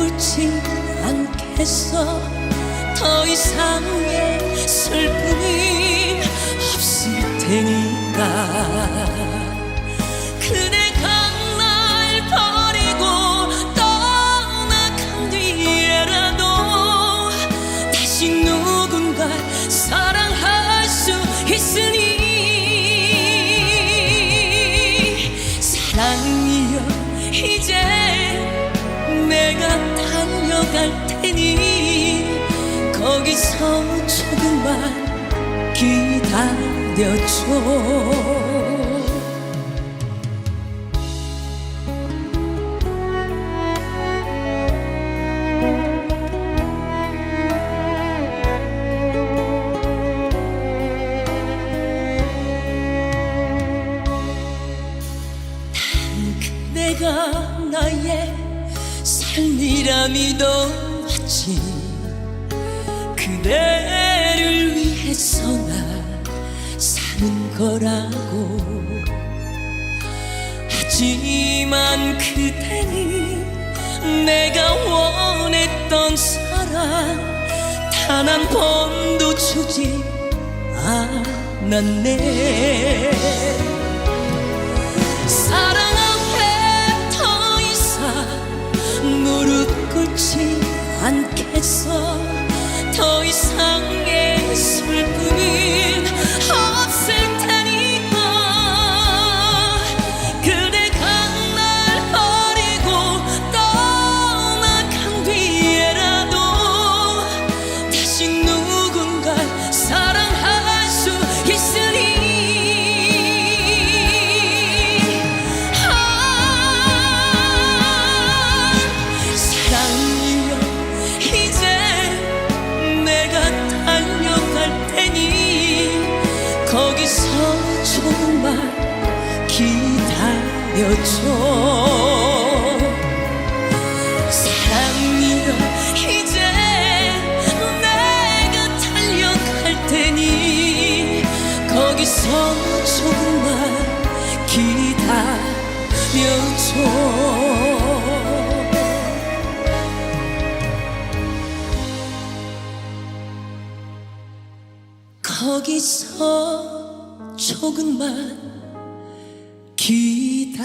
꿇지 않겠어. 더 이상의 슬픔이 없을 테니까. 그대가 날 버리고 떠나간 뒤에라도 다시 누군가 사랑할 수 있으니. 사랑이여 이제 갈 테니 거기서 조금만 기다려줘. 내가 나의 삶이라 믿어왔지. 그대를 위해서 나 사는 거라고. 하지만 그대는 내가 원했던 사랑 단 한 번도 주지 않았네. 사랑 꿇지 않겠어. 더 이상의 슬픔은 없을 기다려줘. 사랑이여 이제 내가 달려갈 테니 거기서 조금만 기다려줘. 거기서 조금만 기다려줘